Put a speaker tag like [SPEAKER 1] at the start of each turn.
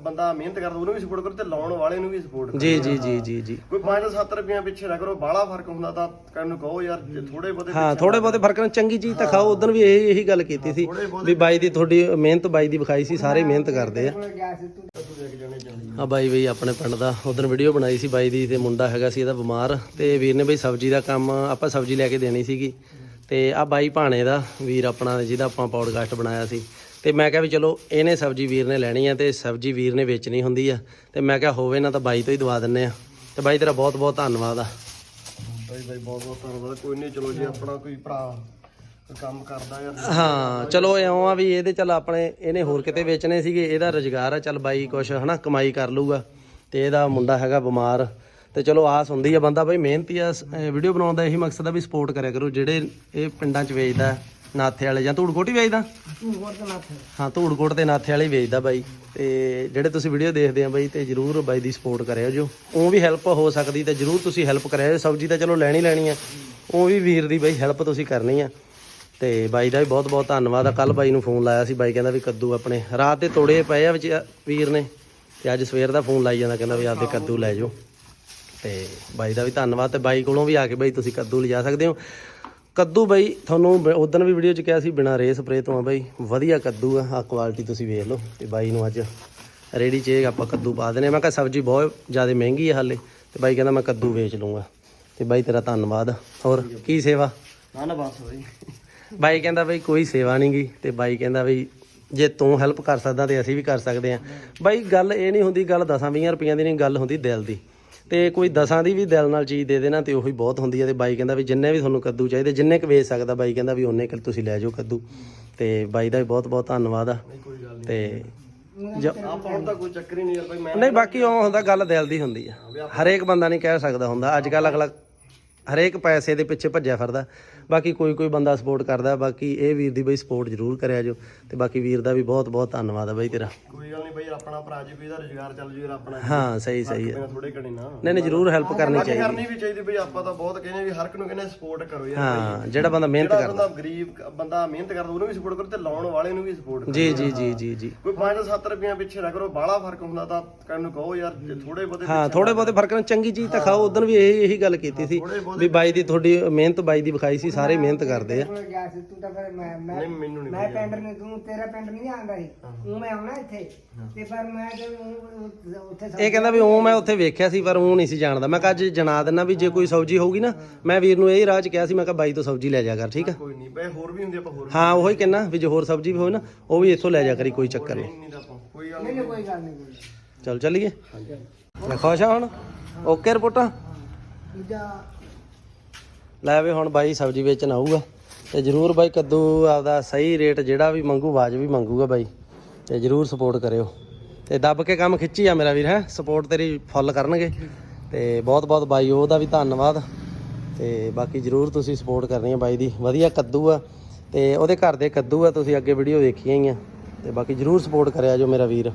[SPEAKER 1] ਬੰਦਾ ਮਿਹਨਤ ਕਰਦਾ ਉਹਨੂੰ ਵੀ ਸਪੋਰਟ ਕਰੋ ਤੇ ਲਾਉਣ ਵਾਲੇ ਨੂੰ ਵੀ ਸਪੋਰਟ ਕਰੋ।
[SPEAKER 2] ਜੀ ਜੀ ਜੀ ਜੀ ਜੀ।
[SPEAKER 1] ਕੋਈ 5-7 ਰੁਪਈਆ ਪਿੱਛੇ ਨਾ ਕਰੋ ਬਾਹਲਾ ਫ਼ਰਕ ਹੁੰਦਾ ਤਾਂ ਕਰਨ ਨੂੰ ਕਹੋ ਯਾਰ ਥੋੜੇ ਬਹੁਤੇ
[SPEAKER 2] ਹਾਂ ਥੋੜੇ ਬਹੁਤੇ ਫ਼ਰਕ ਨਾਲ ਚੰਗੀ ਚੀਜ਼ ਤਾਂ ਖਾਓ ਉਦੋਂ ਵੀ ਇਹ ਇਹੀ ਗੱਲ ਕੀਤੀ ਸੀ ਵੀ ਬਾਈ ਦੀ ਤੁਹਾਡੀ ਮਿਹਨਤ ਬਾਈ ਦੀ ਵਿਖਾਈ ਸੀ ਸਾਰੇ ਮਿਹਨਤ ਕਰਦੇ ਆ। ਆ ਬਾਈ ਬਈ ਆਪਣੇ ਪਿੰਡ ਦਾ ਉਦੋਂ ਵੀਡੀਓ ਬਣਾਈ ਸੀ ਬਾਈ ਦੀ ਤੇ ਮੁੰਡਾ ਹੈਗਾ ਸੀ ਇਹਦਾ ਬਿਮਾਰ ਤੇ ਵੀਰ ਨੇ ਬਈ ਸਬਜ਼ੀ ਦਾ ਕੰਮ ਆਪਾਂ ਸਬਜ਼ੀ ਲੈ ਕੇ ਦੇਣੀ ਸੀਗੀ। ਤੇ ਆ ਬਾਈ ਭਾਣੇ ਦਾ ਵੀਰ ਆਪਣਾ ਜਿਹਦਾ ਆਪਾਂ ਪੌਡਕਾਸਟ ਬਣਾਇਆ ਸੀ। ਤੇ ਮੈਂ ਕਿਹਾ ਵੀ ਚਲੋ ਇਹਨੇ ਸਬਜ਼ੀ ਵੀਰ ਨੇ ਲੈਣੀ ਆ ਤੇ ਸਬਜ਼ੀ ਵੀਰ ਨੇ ਵੇਚਣੀ ਹੁੰਦੀ ਆ। ਤੇ ਮੈਂ ਕਿਹਾ ਹੋਵੇ ਨਾ ਤਾਂ ਬਾਈ ਤੋਂ ਹੀ ਦਵਾ ਦਿੰਨੇ ਆ। ਤੇ ਬਾਈ ਤੇਰਾ ਬਹੁਤ ਬਹੁਤ ਧੰਨਵਾਦ ਆ।
[SPEAKER 1] ਬਾਈ ਬਾਈ ਬਹੁਤ ਬਹੁਤ ਧੰਨਵਾਦ। ਕੋਈ ਨਹੀਂ ਚਲੋ ਜੇ ਆਪਣਾ ਕੋਈ ਭਰਾ ਕੰਮ ਕਰਦਾ
[SPEAKER 2] ਹਾਂ ਚਲੋ ਇਉਂ ਆ ਵੀ ਇਹਦੇ ਚੱਲ ਆਪਣੇ ਇਹਨੇ ਹੋਰ ਕਿਤੇ ਵੇਚਣੇ ਸੀਗੇ ਇਹਦਾ ਰੁਜ਼ਗਾਰ ਆ ਚੱਲ ਬਾਈ ਕੁਛ ਹਨਾ ਕਮਾਈ ਕਰ ਲੂਗਾ ਤੇ ਇਹਦਾ ਮੁੰਡਾ ਹੈਗਾ ਬਿਮਾਰ। ਤੇ ਚਲੋ ਆਸ ਹੁੰਦੀ ਆ ਬੰਦਾ ਬਾਈ ਮਿਹਨਤੀ ਆ ਵੀਡੀਓ ਬਣਾਉਣ ਦਾ ਇਹੀ ਮਕਸਦ ਆ ਵੀ ਸਪੋਰਟ ਕਰਿਆ ਕਰੋ ਜਿਹੜੇ ਇਹ ਪਿੰਡਾਂ 'ਚ ਵੇਚਦਾ ਨਾਥੇ ਵਾਲੇ ਜਾਂ ਧੂੜਕੋਟ ਹੀ ਵੇਚਦਾ? ਹਾਂ ਧੂੜਕੋਟ ਤੇ ਨਾਥੇ ਵਾਲੇ ਹੀ ਵੇਚਦਾ ਬਾਈ। ਤੇ ਜਿਹੜੇ ਤੁਸੀਂ ਵੀਡੀਓ ਦੇਖਦੇ ਆ ਬਾਈ ਤੇ ਜਰੂਰ ਬਾਈ ਦੀ ਸਪੋਰਟ ਕਰਿਓ ਜੋ। ਉਹ ਵੀ ਹੈਲਪ ਹੋ ਸਕਦੀ ਤੇ ਜਰੂਰ ਤੁਸੀਂ ਹੈਲਪ ਕਰਿਓ ਸਬਜ਼ੀ ਤਾਂ ਚਲੋ ਲੈਣੀ ਲੈਣੀ ਆ। ਉਹ ਵੀ ਵੀਰ ਦੀ ਬਾਈ ਹੈਲਪ ਤੁਸੀਂ ਕਰਨੀ ਆ। ਤੇ ਬਾਈ ਦਾ ਵੀ ਬਹੁਤ ਬਹੁਤ ਧੰਨਵਾਦ ਆ। ਕੱਲ ਬਾਈ ਨੂੰ ਫੋਨ ਲਾਇਆ ਸੀ ਬਾਈ ਕਹਿੰਦਾ ਵੀ ਕੱਦੂ ਆਪਣੇ ਰਾਤ ਦੇ ਤੋੜੇ ਪਏ ਆ ਵਿੱਚ ਵੀਰ ਨੇ। ਤੇ ਅੱਜ ਸਵੇਰ ਦਾ ਫੋਨ ਲਾਈ ਜਾਂਦਾ ਕਹਿੰਦਾ ਵੀ ਆਪਦੇ ਕੱਦੂ ਲੈ ਜਾਓ। ਤੇ ਬਾਈ ਦਾ ਵੀ ਧੰਨਵਾਦ ਤੇ ਬਾਈ ਕੋਲੋਂ ਵੀ ਆ ਕੇ ਬਾਈ ਤੁਸੀਂ ਕੱਦੂ ਲਿਜਾ ਸਕਦੇ ਹੋ। ਕੱਦੂ ਬਾਈ ਤੁਹਾਨੂੰ ਉਦੋਂ ਵੀ ਵੀਡੀਓ 'ਚ ਕਿਹਾ ਸੀ ਬਿਨਾ ਰੇ ਸਪਰੇ ਤੋਂ ਆ ਬਾਈ ਵਧੀਆ ਕੱਦੂ ਆ ਆ ਕੁਆਲਿਟੀ ਤੁਸੀਂ ਵੇਖ ਲਓ। ਤੇ ਬਾਈ ਨੂੰ ਅੱਜ ਰੇੜੀ 'ਚ ਆਪਾਂ ਕੱਦੂ ਪਾ ਦਨੇ ਮੈਂ ਕਿਹਾ ਸਬਜ਼ੀ ਬਹੁਤ ਜ਼ਿਆਦਾ ਮਹਿੰਗੀ ਆ ਹਾਲੇ ਤੇ ਬਾਈ ਕਹਿੰਦਾ ਮੈਂ ਕੱਦੂ ਵੇਚ ਲੂੰਗਾ ਤੇ ਬਾਈ ਤੇਰਾ ਧੰਨਵਾਦ। ਹੋਰ ਕੀ ਸੇਵਾ?
[SPEAKER 1] ਨਾ ਨਾ ਬਸ ਬਾਈ।
[SPEAKER 2] ਬਾਈ ਕਹਿੰਦਾ ਬਈ ਕੋਈ ਸੇਵਾ ਨਹੀਂ ਗੀ ਤੇ ਬਾਈ ਕਹਿੰਦਾ ਬਈ ਜੇ ਤੂੰ ਹੈਲਪ ਕਰ ਸਕਦਾ ਤੇ ਅਸੀਂ ਵੀ ਕਰ ਸਕਦੇ ਆਂ ਬਾਈ ਗੱਲ ਇਹ ਨਹੀਂ ਹੁੰਦੀ ਗੱਲ 10-20 ਰੁਪਈਆਂ ਦੀ ਨਹੀਂ ਗੱਲ ਹੁੰਦੀ ਦਿਲ ਦੀ। ਤੇ ਕੋਈ ਦਸਾਂ ਦੀ ਵੀ ਦਿਲ ਨਾਲ ਚੀਜ਼ ਦੇ ਦੇਣਾ ਤੇ ਉਹੀ ਬਹੁਤ ਹੁੰਦੀ ਹੈ ਤੇ ਬਾਈ ਕਹਿੰਦਾ ਵੀ ਜਿੰਨੇ ਵੀ ਤੁਹਾਨੂੰ ਕੱਦੂ ਚਾਹੀਦੇ ਜਿੰਨੇ ਕੁ ਵੇਚ ਸਕਦਾ ਬਾਈ ਕਹਿੰਦਾ ਵੀ ਉਹਨੇ ਕੁ ਤੁਸੀਂ ਲੈ ਜਾਓ ਕੱਦੂ। ਤੇ ਬਾਈ ਦਾ ਵੀ ਬਹੁਤ ਬਹੁਤ ਧੰਨਵਾਦ ਆ। ਤੇ ਜ-
[SPEAKER 1] ਆਪਾਂ ਹੁਣ ਤਾਂ ਕੋਈ ਚੱਕਰ ਹੀ ਨਹੀਂ ਯਾਰ ਬਾਈ ਮੈਂ
[SPEAKER 2] ਨਹੀਂ ਬਾਕੀ ਉਹ ਹੁੰਦਾ ਗੱਲ ਦਿਲ ਦੀ ਹੁੰਦੀ ਆ। ਹਰੇਕ ਬੰਦਾ ਨਹੀਂ ਕਹਿ ਸਕਦਾ ਹੁੰਦਾ। ਅੱਜ ਕੱਲ ਅਗਲਾ ਹਰੇਕ ਪੈਸੇ ਦੇ ਪਿੱਛੇ ਭੱਜਿਆ ਫਿਰਦਾ। ਬਾਕੀ ਕੋਈ ਕੋਈ ਬੰਦਾ ਸਪੋਰਟ ਕਰਦਾ ਬਾਕੀ ਇਹ ਵੀਰ ਦੀ ਬਈ ਸਪੋਰਟ ਜ਼ਰੂਰ ਕਰਿਆ ਜੋ ਤੇ ਬਾਕੀ ਵੀਰ ਦਾ ਵੀ ਬਹੁਤ ਬਹੁਤ ਧੰਨਵਾਦ ਆ ਬਈ ਤੇਰਾ।
[SPEAKER 1] ਕੋਈ ਗੱਲ ਨਹੀਂ ਬਾਈ ਆਪਣਾ ਭਰਾ ਜੀ ਕੋਈ ਦਾ ਰੁਜ਼ਗਾਰ ਚੱਲ ਜੂ ਆਪਣਾ
[SPEAKER 2] ਹਾਂ ਸਹੀ ਸਹੀ ਹੈ
[SPEAKER 1] ਥੋੜੇ ਕਣੀ ਨਾ
[SPEAKER 2] ਨਹੀਂ ਨਹੀਂ ਜ਼ਰੂਰ ਹੈਲਪ ਕਰਨੀ ਚਾਹੀਦੀ।
[SPEAKER 1] ਕਰਨੀ ਵੀ ਚਾਹੀਦੀ ਬਈ ਆਪਾਂ ਤਾਂ ਬਹੁਤ ਕਹਿੰਦੇ ਵੀ ਹਰ ਇੱਕ ਨੂੰ ਕਹਿੰਦੇ ਸਪੋਰਟ ਕਰੋ ਯਾਰ
[SPEAKER 2] ਹਾਂ ਜਿਹੜਾ ਬੰਦਾ ਮਿਹਨਤ ਕਰਦਾ।
[SPEAKER 1] ਬੰਦਾ ਗਰੀਬ ਬੰਦਾ ਮਿਹਨਤ ਕਰਦਾ ਉਹਨੂੰ ਵੀ ਸਪੋਰਟ ਕਰੋ ਤੇ ਲਾਉਣ ਵਾਲੇ ਨੂੰ ਵੀ ਸਪੋਰਟ ਕਰੋ।
[SPEAKER 2] ਜੀ ਜੀ ਜੀ ਜੀ ਜੀ।
[SPEAKER 1] ਕੋਈ 5-7 ਰੁਪਈਆ ਪਿੱਛੇ ਨਾ ਕਰੋ ਬਾਹਲਾ ਫ਼ਰਕ ਹੁੰਦਾ ਤਾਂ ਕਰਨ ਨੂੰ ਕਹੋ ਯਾਰ ਥੋੜੇ ਬਹੁਤੇ
[SPEAKER 2] ਹਾਂ ਥੋੜੇ ਬਹੁਤੇ ਫ਼ਰਕ ਨਾਲ ਚੰਗੀ ਚੀਜ਼ ਤਾਂ ਖਾਓ ਉਦੋਂ ਵੀ ਇਹੀ ਇਹੀ ਗੱਲ ਕੀਤੀ ਸੀ। ਵੀ ਬਾਈ ਦੀ ਤੁਹਾਡੀ ਮਿਹਨਤ ਬਾਈ ਦੀ ਵਿਖਾਈ ਸੀ ਸਾਰੇ ਮਿਹਨਤ ਕਰਦੇ ਆ।
[SPEAKER 3] ਕੋਲ ਗਿਆ ਸੀ ਤੂੰ ਤਾਂ ਫਿਰ ਮੈਂ ਮੈਂ
[SPEAKER 1] ਨਹੀਂ ਮੈਨੂੰ ਨਹੀਂ
[SPEAKER 3] ਮੈਂ ਪਿੰਡ ਨੇ ਤੂੰ ਤੇਰਾ ਪਿੰਡ ਨਹੀਂ ਆਂਦਾ ਸੀ। ਉਹ ਮੈਂ ਆਉਣਾ ਇੱਥੇ। ਤੇ ਪਰ ਮੈਂ ਤੇ ਊਂ ਉੱਥੇ ਸਭ
[SPEAKER 2] ਇਹ ਕਹਿੰਦਾ ਵੀ ਉਹ ਮੈਂ ਉੱਥੇ ਵੇਖਿਆ ਸੀ ਪਰ ਉਹ ਨਹੀਂ ਸੀ ਜਾਣਦਾ। ਮੈਂ ਕਿਹਾ ਅੱਜ ਜਣਾ ਦਿੰਨਾ ਵੀ ਜੇ ਕੋਈ ਸਬਜ਼ੀ ਹੋਊਗੀ ਨਾ ਮੈਂ ਵੀਰ ਨੂੰ ਇਹ ਰਾਹ ਚ ਕਿਹਾ ਸੀ ਮੈਂ ਕਿਹਾ ਬਾਈ ਤੋਂ ਸਬਜ਼ੀ ਲੈ ਜਾ ਕਰ ਠੀਕ ਆ?
[SPEAKER 1] ਕੋਈ ਨਹੀਂ ਬਈ ਹੋਰ ਵੀ ਹੁੰਦੇ ਆਪਾਂ ਹੋਰ
[SPEAKER 2] ਹਾਂ ਉਹੀ ਕਹਿੰਨਾ ਵੀ ਜੇ ਹੋਰ ਸਬਜ਼ੀ ਵੀ ਹੋਵੇ ਨਾ ਉਹ ਵੀ ਇੱਥੋਂ ਲੈ ਜਾ ਕਰੀ ਕੋਈ ਚੱਕਰ ਨਹੀਂ।
[SPEAKER 1] ਨਹੀਂ ਤਾਂ ਆਪਾਂ ਕੋਈ ਗੱਲ
[SPEAKER 3] ਨਹੀਂ ਨਹੀਂ ਕੋਈ ਗੱਲ ਨਹੀਂ ਕੋਈ
[SPEAKER 2] ਚਲ ਚੱਲੀਏ? ਮੈਂ ਖੁਸ਼ ਆ ਹੁਣ? ਓਕੇ ਰਿਪੋਰਟਾਂ?
[SPEAKER 3] ਦੂਜਾ
[SPEAKER 2] ਲੈ ਵੀ ਹੁਣ ਬਾਈ ਸਬਜ਼ੀ ਵੇਚਣ ਆਊਗਾ। ਤੇ ਜਰੂਰ ਬਾਈ ਕੱਦੂ ਆਪਦਾ ਸਹੀ ਰੇਟ ਜਿਹੜਾ ਵੀ ਮੰਗੂ ਵਾਜਬ ਵੀ ਮੰਗੂਗਾ ਬਾਈ। ਤੇ ਜਰੂਰ ਸਪੋਰਟ ਕਰਿਓ। ਤੇ ਦੱਬ ਕੇ ਕੰਮ ਖਿੱਚੀ ਆ ਮੇਰਾ ਵੀਰ, ਹੈ? ਸਪੋਰਟ ਤੇਰੀ ਫੁੱਲ ਕਰਨਗੇ। ਤੇ ਬਹੁਤ ਬਹੁਤ ਬਾਈ, ਉਹਦਾ ਵੀ ਧੰਨਵਾਦ। ਤੇ ਬਾਕੀ ਜਰੂਰ ਤੁਸੀਂ ਸਪੋਰਟ ਕਰਨੀ ਹੈ ਬਾਈ ਦੀ। ਵਧੀਆ ਕੱਦੂ ਆ। ਤੇ ਉਹਦੇ ਘਰ ਦੇ ਕੱਦੂ ਆ, ਤੁਸੀਂ ਅੱਗੇ ਵੀਡੀਓ ਵੇਖੀਆਂ ਹੀ ਆ। ਤੇ ਬਾਕੀ ਜਰੂਰ ਸਪੋਰਟ ਕਰਿਆ ਜੋ ਮੇਰਾ ਵੀਰ।